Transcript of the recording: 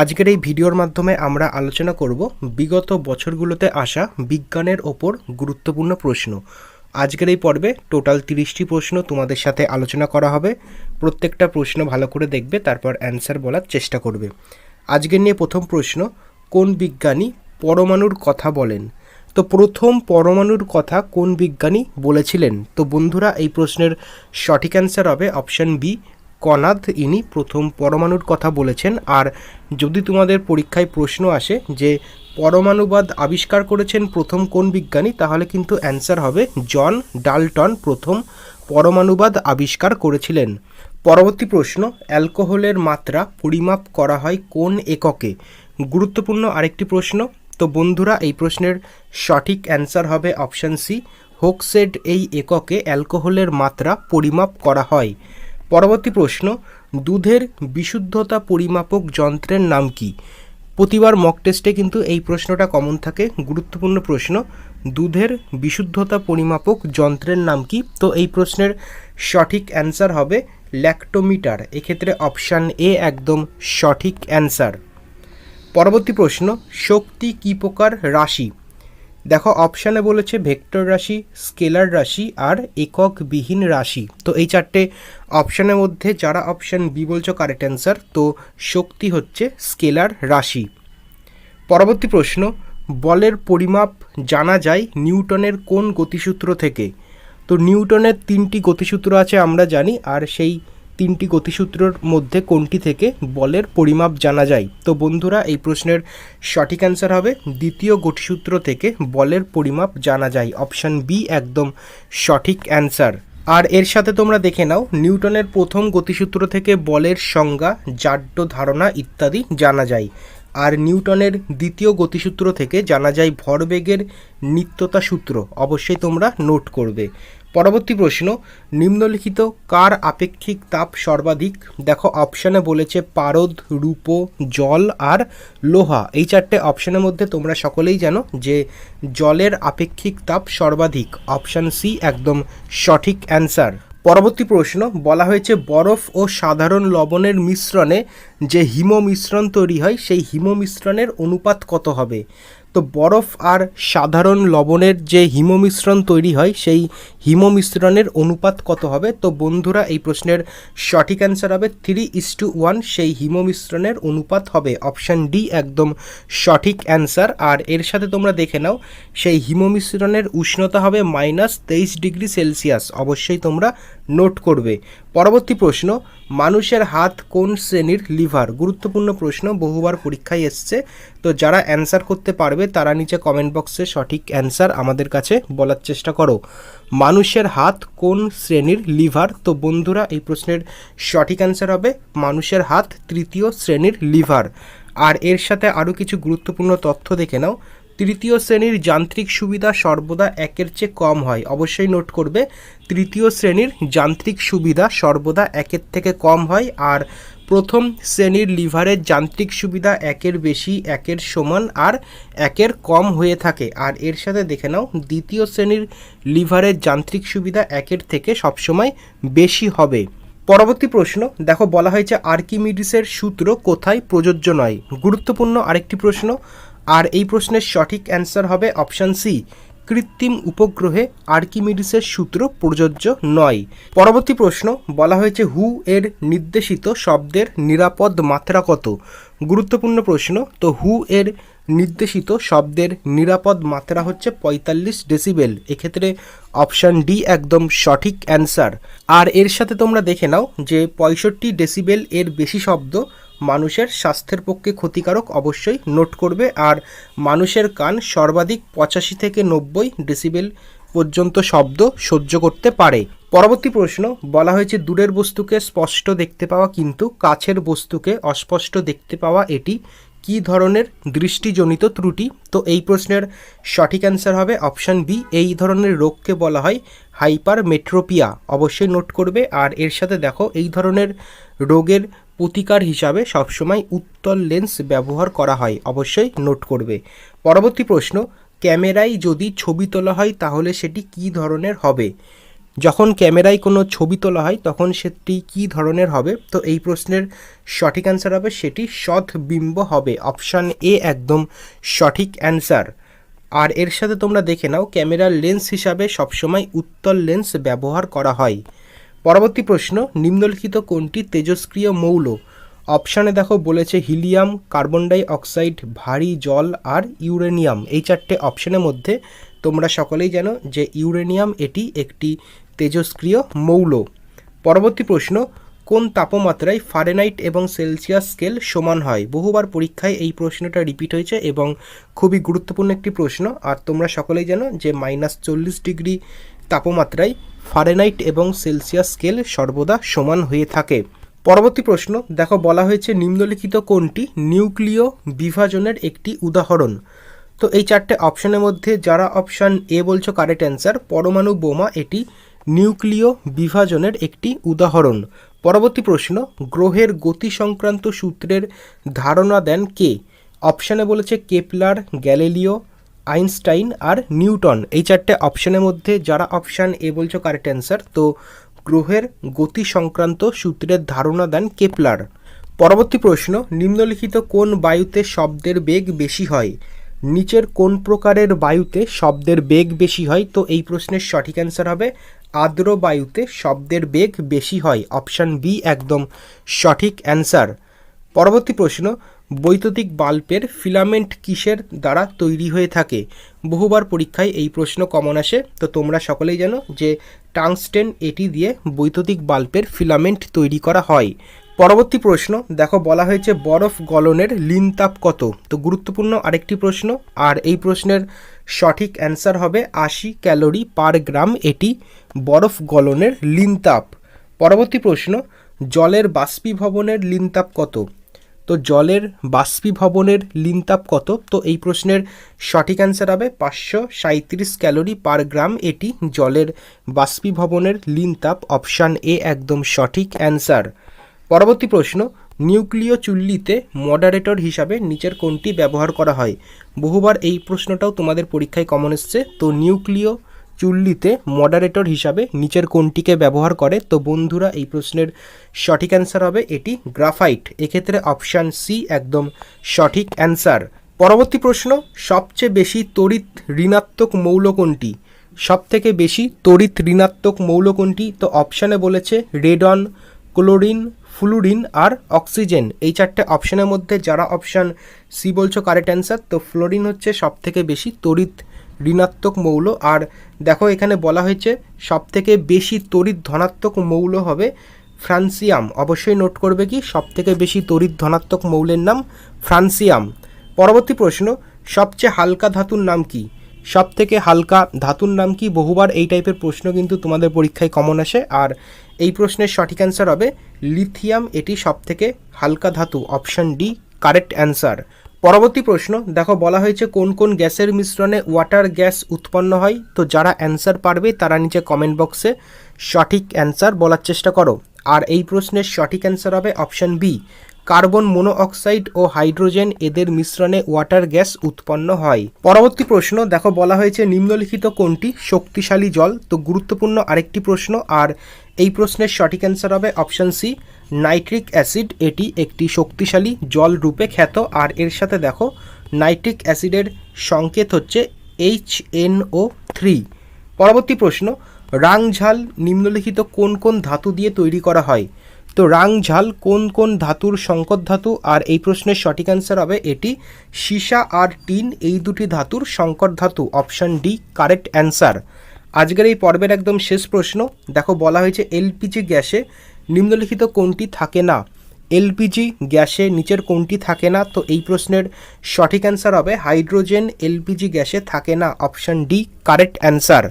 আজকের এই ভিডিওর মাধ্যমে আমরা আলোচনা করব বিগত বছরগুলোতে আসা বিজ্ঞানের ওপর গুরুত্বপূর্ণ প্রশ্ন। আজকের এই পর্বে টোটাল তিরিশটি প্রশ্ন তোমাদের সাথে আলোচনা করা হবে। প্রত্যেকটা প্রশ্ন ভালো করে দেখবে, তারপর অ্যান্সার বলার চেষ্টা করবে। আজকের নিয়ে প্রথম প্রশ্ন, কোন বিজ্ঞানী পরমাণুর কথা বলেন? তো প্রথম পরমাণুর কথা কোন বিজ্ঞানী বলেছিলেন? তো বন্ধুরা, এই প্রশ্নের সঠিক অ্যান্সার হবে অপশন বি কনাদ ইনি প্রথম পরমাণুর কথা বলেছেন। আর যদি তোমাদের পরীক্ষায় প্রশ্ন আসে যে পরমাণুবাদ আবিষ্কার করেছেন প্রথম কোন বিজ্ঞানী, তাহলে কিন্তু অ্যান্সার হবে জন ডাল্টন প্রথম পরমাণুবাদ আবিষ্কার করেছিলেন। পরবর্তী প্রশ্ন, অ্যালকোহলের মাত্রা পরিমাপ করা হয় কোন এককে? গুরুত্বপূর্ণ আরেকটি প্রশ্ন, তো বন্ধুরা, এই প্রশ্নের সঠিক অ্যান্সার হবে অপশান সি। হোকসেড এই এককে অ্যালকোহলের মাত্রা পরিমাপ করা হয়। পরবর্তী প্রশ্ন, দুধের বিশুদ্ধতা পরিমাপক যন্ত্রের নাম কি? প্রতিবার মক টেস্টে কিন্তু এই প্রশ্নটা কমন থাকে, গুরুত্বপূর্ণ প্রশ্ন, দুধের বিশুদ্ধতা পরিমাপক যন্ত্রের নাম কি? তো এই প্রশ্নের সঠিক অ্যান্সার হবে ল্যাক্টোমিটার এক্ষেত্রে অপশান এ একদম সঠিক অ্যান্সার পরবর্তী প্রশ্ন, শক্তি কী প্রকার রাশি? দেখো অপশানে বলেছে ভেক্টর রাশি, স্কেলার রাশি আর এককবিহীন রাশি। তো এই চারটে অপশানের মধ্যে যারা অপশান বি বলছো কারেক্ট অ্যান্সার তো শক্তি হচ্ছে স্কেলার রাশি। পরবর্তী প্রশ্ন, বলের পরিমাপ জানা যায় নিউটনের কোন গতিসূত্র থেকে? তো নিউটনের তিনটি গতিসূত্র আছে আমরা জানি, আর সেই তিনটি গতিসূত্রর মধ্যে কোনটি থেকে বলের পরিমাপ জানা যায়? তো বন্ধুরা, এই প্রশ্নের সঠিক অ্যান্সার হবে দ্বিতীয় গতিসূত্র থেকে বলের পরিমাপ জানা যায়। অপশান বি একদম সঠিক অ্যান্সার আর এর সাথে তোমরা দেখে নাও, নিউটনের প্রথম গতিসূত্র থেকে বলের সংজ্ঞা, জাড্য ধারণা ইত্যাদি জানা যায়। আর নিউটনের দ্বিতীয় গতিসূত্র থেকে জানা যায় ভরবেগের নিত্যতা সূত্র। অবশ্যই তোমরা নোট করবে। পরবর্তী প্রশ্ন, নিম্নলিখিত কার আপেক্ষিক তাপ সর্বাধিক? দেখো অপশানে বলেছে পারদ, রূপো, জল আর লোহা। এই চারটে অপশানের মধ্যে তোমরা সকলেই জানো যে জলের আপেক্ষিক তাপ সর্বাধিক। অপশান সি একদম সঠিক অ্যান্সার পরবর্তী প্রশ্ন, বলা হয়েছে বরফ ও সাধারণ লবণের মিশ্রণে যে হিম মিশ্রণ তৈরি হয়, সেই হিম মিশ্রণের অনুপাত কত হবে? তো বরফ আর সাধারণ লবণের যে হিমমিশ্রণ তৈরি হয়, সেই হিমমিশ্রণের অনুপাত কত হবে? তো বন্ধুরা, এই প্রশ্নের সঠিক অ্যান্সার হবে থ্রি ইস টু ওয়ান সেই হিমমিশ্রণের অনুপাত হবে অপশান ডি একদম সঠিক অ্যান্সার আর এর সাথে তোমরা দেখে নাও, সেই হিমমিশ্রণের উষ্ণতা হবে মাইনাস তেইশ ডিগ্রি সেলসিয়াস অবশ্যই তোমরা নোট করবে। পরবর্তী প্রশ্ন, মানুষের হাত কোন শ্রেণির লিভার? গুরুত্বপূর্ণ প্রশ্ন, বহুবার পরীক্ষায় এসছে, তো যারা অ্যান্সার করতে পারবে, তারা নিচে কমেন্ট বক্সে সঠিক অ্যান্সার আমাদের কাছে বলার চেষ্টা করো। মানুষের হাত কোন শ্রেণির লিভার? তো বন্ধুরা, এই প্রশ্নের সঠিক অ্যান্সার হবে, মানুষের হাত তৃতীয় শ্রেণির লিভার। আর এর সাথে আরও কিছু গুরুত্বপূর্ণ তথ্য দেখে নাও। তৃতীয় শ্রেণির যান্ত্রিক সুবিধা সর্বদা একের চেয়ে কম হয়। অবশ্যই নোট করবে, তৃতীয় শ্রেণির যান্ত্রিক সুবিধা সর্বদা একের থেকে কম হয় আর প্রথম শ্রেণির লিভারের যান্ত্রিক সুবিধা একের বেশি, একের সমান আর একের কম হয়ে থাকে। আর এর সাথে দেখে নাও, দ্বিতীয় শ্রেণির লিভারের যান্ত্রিক সুবিধা একের থেকে সবসময় বেশি হবে। পরবর্তী প্রশ্ন, দেখো বলা হয়েছে আর্কিমিডিসের সূত্র কোথায় প্রযোজ্য নয়? গুরুত্বপূর্ণ আরেকটি প্রশ্ন আর এই প্রশ্নের সঠিক অ্যান্সার হবে অপশান সি, কৃত্রিম উপগ্রহে আর্কিমিডিসের সূত্র প্রযোজ্য নয়। পরবর্তী প্রশ্ন, বলা হয়েছে হু এর নির্দেশিত শব্দের নিরাপদ মাত্রা কত? গুরুত্বপূর্ণ প্রশ্ন, তো হু এর নির্দেশিত শব্দের নিরাপদ মাত্রা হচ্ছে পঁয়তাল্লিশ ডেসিবেল। এক্ষেত্রে অপশান ডি একদম সঠিক অ্যান্সার। আর এর সাথে তোমরা দেখে নাও যে পঁয়ষট্টি ডেসিবেল এর বেশি শব্দ মানুষের স্বাস্থ্যের পক্ষে ক্ষতিকারক অবশ্যই নোট করবে আর মানুষের কান সর্বাধিক পঁচাশি থেকে নব্বই ডেসিবেল পর্যন্ত শব্দ সহ্য করতে পারে। পরবর্তী প্রশ্ন, বলা হয়েছে দূরের বস্তুকে স্পষ্ট দেখতে পাওয়া কিন্তু কাছের বস্তুকে অস্পষ্ট দেখতে পাওয়া এটি কী ধরনের দৃষ্টিজনিত ত্রুটি? তো এই প্রশ্নের সঠিক অ্যান্সার হবে অপশান বি এই ধরনের রোগকে বলা হয় হাইপার মেট্রোপিয়া অবশ্যই নোট করবে আর এর সাথে দেখো, এই ধরনের রোগের প্রতিকার হিসাবে সবসময় উত্তল লেন্স ব্যবহার করা হয়, অবশ্যই নোট করবে। পরবর্তী প্রশ্ন, ক্যামেরায় যদি ছবি তোলা হয় তাহলে সেটি কী ধরনের হবে? যখন ক্যামেরায় কোনো ছবি তোলা হয় তখন সেটি কী ধরনের হবে? তো এই প্রশ্নের সঠিক অ্যান্সার হবে, সেটি সৎবিম্ব হবে। অপশান এ একদম সঠিক অ্যান্সার আর এর সাথে তোমরা দেখে নাও, ক্যামেরার লেন্স হিসাবে সবসময় উত্তল লেন্স ব্যবহার করা হয়। পরবর্তী প্রশ্ন, নিম্নলিখিত কোনটি তেজস্ক্রিয় মৌল? অপশানে দেখো বলেছে হিলিয়াম কার্বন ডাই অক্সাইড ভারী জল আর ইউরেনিয়াম। এই চারটে অপশানের মধ্যে তোমরা সকলেই জানো যে ইউরেনিয়াম এটি একটি তেজস্ক্রিয় মৌল। পরবর্তী প্রশ্ন, কোন তাপমাত্রায় ফারেনাইট এবং সেলসিয়াস স্কেল সমান হয়? বহুবার পরীক্ষায় এই প্রশ্নটা রিপিট হয়েছে এবং খুবই গুরুত্বপূর্ণ একটি প্রশ্ন। আর তোমরা সকলেই জানো যে মাইনাস চল্লিশ ডিগ্রি তাপমাত্রায় ফারেনাইট এবং সেলসিয়াস স্কেল সর্বদা সমান হয়ে থাকে। পরবর্তী প্রশ্ন, দেখো বলা হয়েছে নিম্নলিখিত কোনটি নিউক্লিয় বিভাজনের একটি উদাহরণ। তো এই চারটে অপশনের মধ্যে যারা অপশান এ বলছো কারেক্ট অ্যান্সার পরমাণু বোমা এটি নিউক্লিয় বিভাজনের একটি উদাহরণ। পরবর্তী প্রশ্ন, গ্রহের গতি সংক্রান্ত সূত্রের ধারণা দেন কে? অপশানে বলেছে কেপলার গ্যালিলিও আইনস্টাইন আর নিউটন এই চারটে অপশনের মধ্যে যারা অপশান এ বলছো কারেক্ট অ্যান্সার তো গ্রহের গতি সংক্রান্ত সূত্রের ধারণা দেন কেপলার। পরবর্তী প্রশ্ন, নিম্নলিখিত কোন বায়ুতে শব্দের বেগ বেশি হয়? নিচের কোন প্রকারের বায়ুতে শব্দের বেগ বেশি হয়? তো এই প্রশ্নের সঠিক অ্যান্সার হবে, আর্দ্র বায়ুতে শব্দের বেগ বেশি হয়। অপশান বি একদম সঠিক অ্যান্সার পরবর্তী প্রশ্ন বৈদ্যুতিক বাল্বের ফিলামেন্ট কিসের দ্বারা তৈরি হয়ে থাকে? বহুবার পরীক্ষায় এই প্রশ্ন কমন আসে। তো তোমরা সকলেই জানো যে টাংস্টেন এটি দিয়ে বৈদ্যুতিক বাল্বের ফিলামেন্ট তৈরি করা হয়। পরবর্তী প্রশ্ন, দেখো বলা হয়েছে বরফ গলনের লিনতাপ কত? তো গুরুত্বপূর্ণ আরেকটি প্রশ্ন, আর এই প্রশ্নের সঠিক অ্যান্সার হবে আশি ক্যালোরি পার গ্রাম এটি বরফ গলনের লিনতাপ। পরবর্তী প্রশ্ন, জলের বাষ্পীভবনের লিনতাপ কত? তো জলের বাষ্পীভবনের লিনতাপ কত? তো এই প্রশ্নের সঠিক অ্যান্সার হবে পাঁচশো সাঁত্রিশ ক্যালোরি পার গ্রাম। এটি জলের বাষ্পীভবনের লিনতাপ। অপশান এ একদম সঠিক অ্যান্সার পরবর্তী প্রশ্ন, নিউক্লিয় চুল্লিতে মডারেটর হিসাবে নিচের কোনটি ব্যবহার করা হয়? বহুবার এই প্রশ্নটাও তোমাদের পরীক্ষায় কমন এসছে। তো নিউক্লিয় চুল্লিতে মডারেটর হিসাবে নিচের কোনটিকে ব্যবহার করে? তো বন্ধুরা, এই প্রশ্নের সঠিক অ্যান্সার হবে এটি গ্রাফাইট এক্ষেত্রে অপশান সি একদম সঠিক অ্যান্সার পরবর্তী প্রশ্ন, সবচেয়ে বেশি তড়িৎ ঋণাত্মক মৌল কোনটি? সব থেকে বেশি তড়িৎ ঋণাত্মক মৌল কোনটি? তো অপশানে বলেছে রেডন, ক্লোরিন, ফ্লুরিন আর অক্সিজেন। এই চারটে অপশানের মধ্যে যারা অপশান সি বলছো কারেক্ট অ্যান্সার তো ফ্লোরিন হচ্ছে সব থেকে বেশি তড়িৎ ঋণাত্মক মৌল। আর দেখো এখানে বলা হয়েছে সব থেকে বেশি তড়িৎ ধনাত্মক মৌল হবে ফ্রান্সিয়াম। অবশ্যই নোট করবে কি সব থেকে বেশি তড়িৎ ধনাত্মক মৌলের নাম ফ্রান্সিয়াম। পরবর্তী প্রশ্ন, সবচেয়ে হালকা ধাতুর নাম কি? সব থেকে হালকা ধাতুর নাম কি? বহুবার এই টাইপের প্রশ্ন কিন্তু তোমাদের পরীক্ষায় কমন আসে। আর এই প্রশ্নের সঠিক অ্যান্সার হবে লিথিয়াম এটি সব থেকে হালকা ধাতু অপশন ডি কারেক্ট অ্যান্সার পরবর্তী প্রশ্ন, দেখো বলা হয়েছে কোন কোন গ্যাসের মিশ্রণে ওয়াটার গ্যাস উৎপন্ন হয়, তো যারা অ্যান্সার পারবে তারা নিচে কমেন্ট বক্সে সঠিক অ্যান্সার বলার চেষ্টা করো। আর এই প্রশ্নের সঠিক অ্যান্সার হবে অপশন বি কার্বন মোনোঅক্সাইড ও হাইড্রোজেন এদের মিশ্রণে ওয়াটার গ্যাস উৎপন্ন হয়। পরবর্তী প্রশ্ন, দেখো বলা হয়েছে নিম্নলিখিত কোনটি শক্তিশালী জল, তো গুরুত্বপূর্ণ আরেকটি প্রশ্ন, আর এই প্রশ্নের সঠিক অ্যান্সার হবে অপশন সি নাইট্রিক অ্যাসিড এটি একটি শক্তিশালী জল রূপে খ্যাত। আর এর সাথে দেখো নাইট্রিক অ্যাসিডের সংকেত হচ্ছে এইচ ও থ্রি পরবর্তী প্রশ্ন রাং ঝাল নিম্নলিখিত কোন কোন ধাতু দিয়ে তৈরি করা হয়? তো রাং ঝাল কোন কোন ধাতুর সংকট ধাতু? আর এই প্রশ্নের সঠিক অ্যান্সার হবে এটি সীসা আর টিন, এই দুটি ধাতুর সংকট ধাতু। অপশান ডি কারেক্ট অ্যান্সার আজকের এই পর্বের একদম শেষ প্রশ্ন। দেখো, বলা হয়েছে এলপিজি গ্যাসে নিম্নলিখিত কোনটি থাকে না? এলপিজি গ্যাসে নিচের কোনটি থাকে না? তো এই প্রশ্নের সঠিক অ্যান্সার হবে, হাইড্রোজেন এলপিজি গ্যাসে থাকে না। Option D, correct answer